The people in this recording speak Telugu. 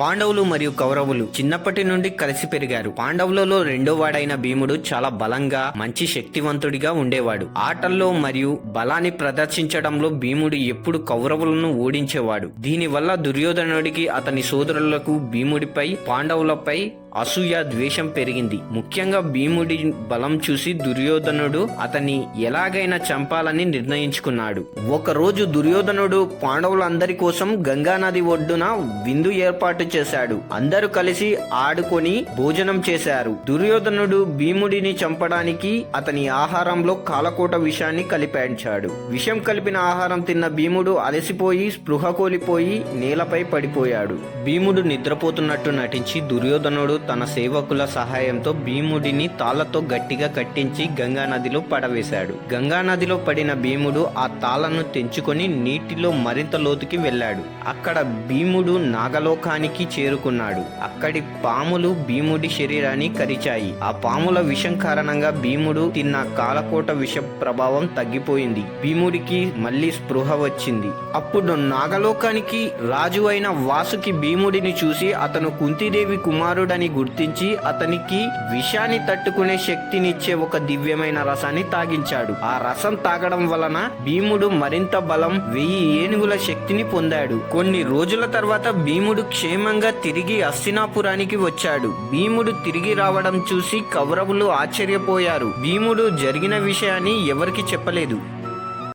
పాండవులు మరియు కౌరవులు చిన్నప్పటి నుండి కలిసి పెరిగారు. పాండవులలో రెండో వాడైన భీముడు చాలా బలంగా మంచి శక్తివంతుడిగా ఉండేవాడు. ఆటల్లో మరియు బలాన్ని ప్రదర్శించడంలో భీముడు ఎప్పుడు కౌరవులను ఓడించేవాడు. దీనివల్ల దుర్యోధనుడికి అతని సోదరులకు భీముడిపై పాండవులపై అసూయ ద్వేషం పెరిగింది. ముఖ్యంగా భీముడి బలం చూసి దుర్యోధనుడు అతన్ని ఎలాగైనా చంపాలని నిర్ణయించుకున్నాడు. ఒకరోజు దుర్యోధనుడు పాండవులందరి కోసం గంగానది ఒడ్డున విందు ఏర్పాటు చేశాడు. అందరూ కలిసి ఆడుకొని భోజనం చేశారు. దుర్యోధనుడు భీముడిని చంపడానికి అతని ఆహారంలో కాలకోట విషాన్ని కలిపాంచాడు. విషం కలిపిన ఆహారం తిన్న భీముడు అలసిపోయి స్పృహ కోలిపోయి నేలపై పడిపోయాడు. భీముడు నిద్రపోతున్నట్టు నటించి దుర్యోధనుడు తన సేవకుల సహాయంతో భీముడిని తాళ్ళతో గట్టిగా కట్టించి గంగానదిలో పడవేశాడు. గంగా నదిలో పడిన భీముడు ఆ తాళ్ళను తెంచుకొని నీటిలో మరింత లోతుకి వెళ్ళాడు. అక్కడ భీముడు నాగలోకానికి చేరుకున్నాడు. అక్కడి పాములు భీముడి శరీరాన్ని కరిచాయి. ఆ పాముల విషం కారణంగా భీముడు తిన్న కాలకోట విష ప్రభావం తగ్గిపోయింది. భీముడికి మళ్ళీ స్పృహ వచ్చింది. అప్పుడు నాగలోకానికి రాజు అయిన వాసుకి భీముడిని చూసి అతను కుంతిదేవి కుమారుడని గుర్తించి అతనికి విషాన్ని తట్టుకునే శక్తినిచ్చే ఒక దివ్యమైన రసాన్ని తాగించాడు. ఆ రసం తాగడం వలన భీముడు మరింత బలం వెయ్యి ఏనుగుల శక్తిని పొందాడు. కొన్ని రోజుల తర్వాత భీముడు క్షేమంగా తిరిగి అస్తినాపురానికి వచ్చాడు. భీముడు తిరిగి రావడం చూసి కౌరవులు ఆశ్చర్యపోయారు. భీముడు జరిగిన విషయాన్ని ఎవరికి చెప్పలేదు.